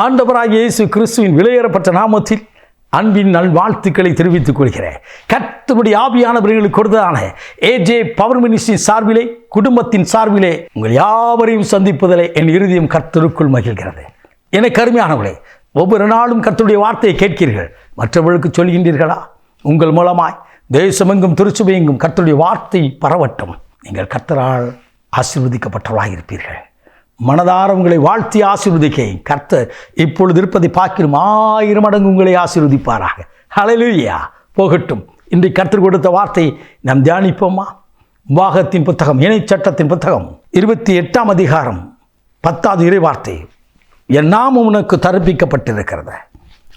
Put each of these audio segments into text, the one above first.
ஆண்டவராக இயேசு கிறிஸ்துவின் விலையேறப்பட்ட நாமத்தில் அன்பின் நல்வாழ்த்துக்களை தெரிவித்துக் கொள்கிறேன். கர்த்தபடி ஆவியானவர்களுக்கு கொடுத்ததான ஏஜே பவர் மினிஸ்டரின் சார்பிலே குடும்பத்தின் சார்பிலே உங்கள் யாவரையும் சந்திப்பதிலே என் இறுதியும் கர்த்தருக்குள் மகிழ்கிறது. என அருமையானவர்களே ஒவ்வொரு நாளும் கர்த்தருடைய வார்த்தையை கேட்கிறீர்கள். மற்றவர்களுக்கு சொல்கின்றீர்களா? உங்கள் மூலமாய் தேசமெங்கும் திருச்சுவையெங்கும் கர்த்தருடைய வார்த்தை பரவட்டும். நீங்கள் கர்த்தரால் ஆசீர்வதிக்கப்பட்டவர்களாக இருப்பீர்கள் மனதார உங்களை வாழ்த்தி ஆசீர்வதிக்க கர்த்த இப்பொழுது இருப்பதை பார்க்கிறோம் ஆயிரம் மடங்கு உங்களை ஆசீர்வதிப்பாராக. ஹலலுயா போகட்டும். இன்றைக்கு கர்த்தர் கொடுத்த வார்த்தை நாம் தியானிப்போமா? வாகத்தின் புத்தகம் இணை சட்டத்தின் புத்தகம் இருபத்தி எட்டாம் அதிகாரம் பத்தாவது இறை வார்த்தை என் நாமம் உனக்கு தருப்பிக்கப்பட்டிருக்கிறது.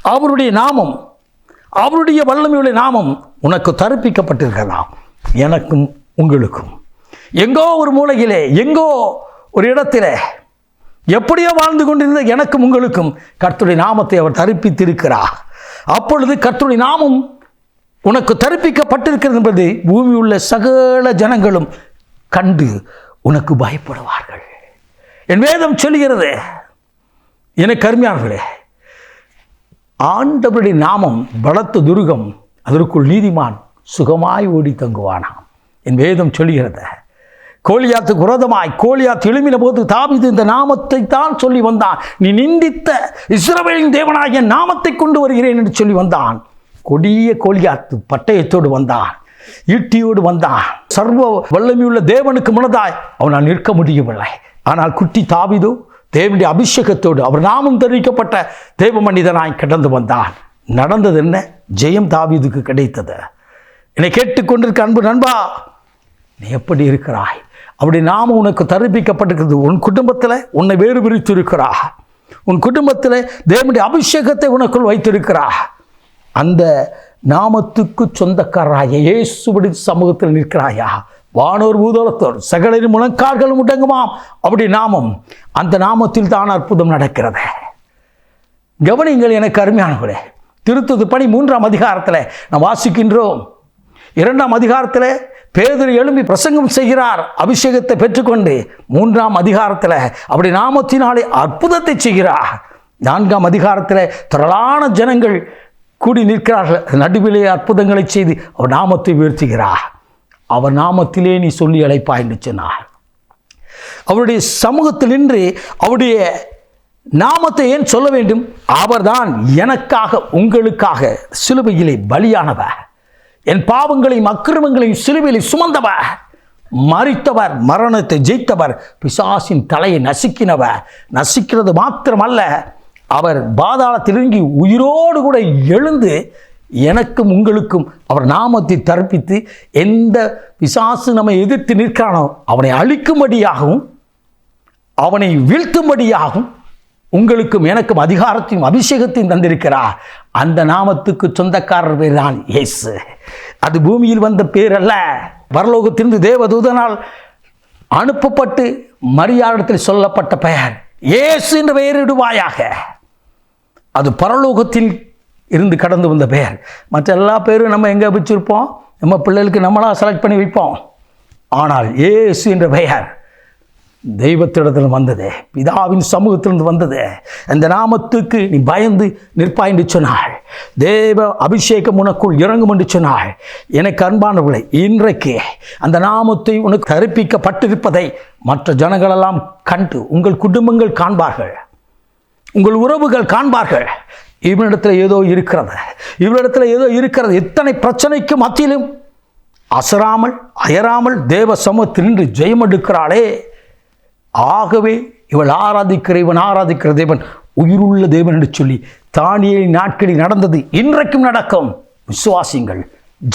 அவருடைய நாமம் அவருடைய வல்லமையுடைய நாமம் உனக்கு தருப்பிக்கப்பட்டிருக்கிறதா எனக்கும் உங்களுக்கும். எங்கோ ஒரு மூலையிலே எங்கோ ஒரு இடத்திலே எப்படியோ வாழ்ந்து கொண்டிருந்த எனக்கும் உங்களுக்கும் கர்த்துடைய நாமத்தை அவர் தரிப்பித்திருக்கிறார். அப்பொழுது கர்த்துடைய நாமம் உனக்கு தரிப்பிக்கப்பட்டிருக்கிறது என்பது பூமி உள்ள சகல ஜனங்களும் கண்டு உனக்கு பயப்படுவார்கள். என் வேதம் சொல்கிறது எனக்கு அருமையானவர்களே ஆண்டவருடைய நாமம் பலத்த துருகம் அதற்குள் நீதிமான் சுகமாய் ஓடி தங்குவானாம். என் வேதம் சொல்கிறது கோலியாத்துக்கு குரதமாய் கோலியாத் எழுமின போது தாவிது இந்த நாமத்தை தான் சொல்லி வந்தான். நீ நிந்தித்த இஸ்ரவேலின் தேவனாகிய நாமத்தை கொண்டு வருகிறேன் என்று சொல்லி வந்தான். கொடிய கோலியாத்து பட்டயத்தோடு வந்தான். ஈட்டியோடு வந்தான். சர்வ வல்லமையுள்ள தேவனுக்கு முன்னதாய் அவனால் நிற்க முடியவில்லை. ஆனால் குட்டி தாவிதோ தேவனுடைய அபிஷேகத்தோடு அவர் நாமம் தெரிவிக்கப்பட்ட தேவ மனிதனாய் கடந்து வந்தான். நடந்தது என்ன? ஜெயம் தாவிதுக்கு கிடைத்தது. என்னை கேட்டுக்கொண்டிருக்க அன்பு நண்பா நீ எப்படி இருக்கிறாய்? அப்படி நாம் உனக்கு தருப்பிக்கப்பட்டிருக்கிறது. உன் குடும்பத்தில் உன்னை வேறு பிரித்து இருக்கிறா உன் குடும்பத்தில் தேவனுடைய அபிஷேகத்தை உனக்குள் வைத்திருக்கிறா அந்த நாமத்துக்கு சொந்தக்காராய இயேசுபடி சமூகத்தில் நிற்கிறாயா? வானோர் பூதளத்தோர் சகலின் முழங்கால்களும் முடங்குமாம். அப்படி நாமம் அந்த நாமத்தில் தான் அற்புதம் நடக்கிறது. கவனிங்கள் எனக்கு அருமையானவர்களே திருத்தது பணி மூன்றாம் அதிகாரத்தில் நாம் வாசிக்கின்றோம். இரண்டாம் அதிகாரத்தில் பேதர் எழும்பி பிரசங்கம் செய்கிறார். அபிஷேகத்தை பெற்றுக்கொண்டு மூன்றாம் அதிகாரத்தில் அப்படி நாமத்தினாலே அற்புதத்தை செய்கிறார். நான்காம் அதிகாரத்தில் திரளான ஜனங்கள் கூடி நிற்கிறார்கள். நடுவிலே அற்புதங்களை செய்து அவர் நாமத்தை உயர்த்துகிறார். அவர் நாமத்திலே நீ சொல்லி அழைப்பாய் என்று சொன்னார். அவருடைய சமூகத்தில் நின்று அவருடைய நாமத்தை ஏன் சொல்ல வேண்டும்? அவர்தான் எனக்காக உங்களுக்காக சிலுவையிலே பலியானவர். என் பாவங்களையும் அக்கிரமங்களையும் சிலுவையில் சுமந்தவர். மறித்தவர் மரணத்தை ஜெயித்தவர் பிசாசின் தலையை நசுக்கினவர். நசுக்கிறது மாத்திரமல்ல அவர் பாதாளத்திலிறங்கி உயிரோடு கூட எழுந்து எனக்கும் உங்களுக்கும் அவர் நாமத்தை தர்ப்பித்து எந்த பிசாசு நம்மை எதிர்த்து நிற்கிறானோ அவனை அழிக்கும்படியாகவும் அவனை வீழ்த்தும்படியாகவும் உங்களுக்கும் எனக்கும் அதிகாரத்தையும் அபிஷேகத்தையும் தந்திருக்கிறார். அந்த நாமத்துக்கு சொந்தக்காரர் பேர் தான் இயேசு. அது பூமியில் வந்த பேர் அல்ல பரலோகத்திலிருந்து தேவதூதனால் அனுப்பப்பட்டு மரியாதத்தில் சொல்லப்பட்ட பெயர். இயேசு என்ற பெயரிடுவாயாக. அது பரலோகத்தில் இருந்து கடந்து வந்த பெயர். மற்ற எல்லா பேரும் நம்ம எங்கே வச்சிருப்போம் நம்ம பிள்ளைகளுக்கு நம்மளாக செலக்ட் பண்ணி வைப்போம். ஆனால் ஏசு என்ற பெயர் தெய்வத்திடத்தில் வந்தது பிதாவின் சமூகத்திலிருந்து வந்தது. அந்த நாமத்துக்கு நீ பயந்து நிற்பாய் என்று சொன்னாள். தேவ அபிஷேகம் உனக்குள் இறங்கும் என்று சொன்னாள். எனக்கு அன்பானவர்களை இன்றைக்கு அந்த நாமத்தை உனக்கு கற்பிக்கப்பட்டிருப்பதை மற்ற ஜனங்களெல்லாம் கண்டு உங்கள் குடும்பங்கள் காண்பார்கள். உங்கள் உறவுகள் காண்பார்கள். இவனிடத்தில் ஏதோ இருக்கிறது. இவனிடத்தில் ஏதோ இருக்கிறது. எத்தனை பிரச்சனைக்கு மத்தியிலும் அசராமல் அயராமல் தேவ சமூகத்தில் நின்று ஜெயம் எடுக்கிறாளே. ஆகவே இவள் ஆராதிக்கிற இவன் ஆராதிக்கிற தேவன் உயிருள்ள தேவன் என்று சொல்லி தானியே நாட்களில் நடந்தது இன்றைக்கும் நடக்கும். விசுவாசிங்கள்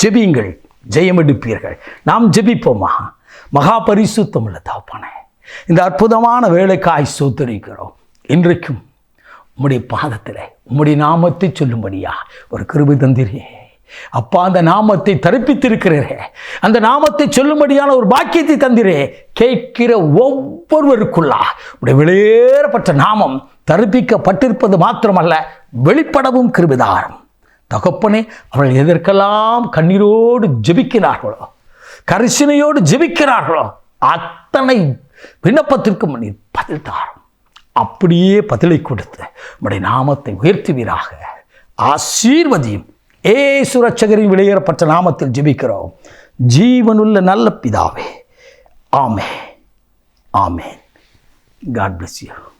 ஜெபியுங்கள் ஜெயம் எடுப்பீர்கள் நாம் ஜெபிப்போமா? மகா பரிசுத்தம் உள்ள தாப்பானே இந்த அற்புதமான வேலைக்காய் சோத்தரிக்கிறோம். இன்றைக்கும் உம்முடைய பாதத்தில் உம்முடைய நாமத்தை சொல்லும்படியா ஒரு கிருபி தந்திரியே அப்பா அந்த நாமத்தை தரிப்பித்திருக்கிறீரே. அந்த நாமத்தை சொல்லும்படியான ஒரு பாக்கியத்தை தந்திரே. கேட்கிற ஒவ்வொருவருக்குள்ளா உடைய வெளியேறப்பட்ட நாமம் தரிப்பிக்கப்பட்டிருப்பது மாத்திரமல்ல வெளிப்படவும் கிருபிதாரம். தகப்பனே அவர்கள் எதற்கெல்லாம் கண்ணீரோடு ஜெபிக்கிறார்களோ கரிசனையோடு ஜெபிக்கிறார்களோ அத்தனை விண்ணப்பத்திற்கும் நீர் பதில் தாரும். அப்படியே பதிலை கொடுத்து உடைய நாமத்தை உயர்த்துவீராக. ஆசீர்வதியும் ஏசு ரட்சகரின் வெளியேறப்பட்ட நாமத்தில் ஜெபிக்கிறோம். ஜீவனுள்ள நல்ல பிதாவே. ஆமே ஆமே காட் பிளஸ் யூ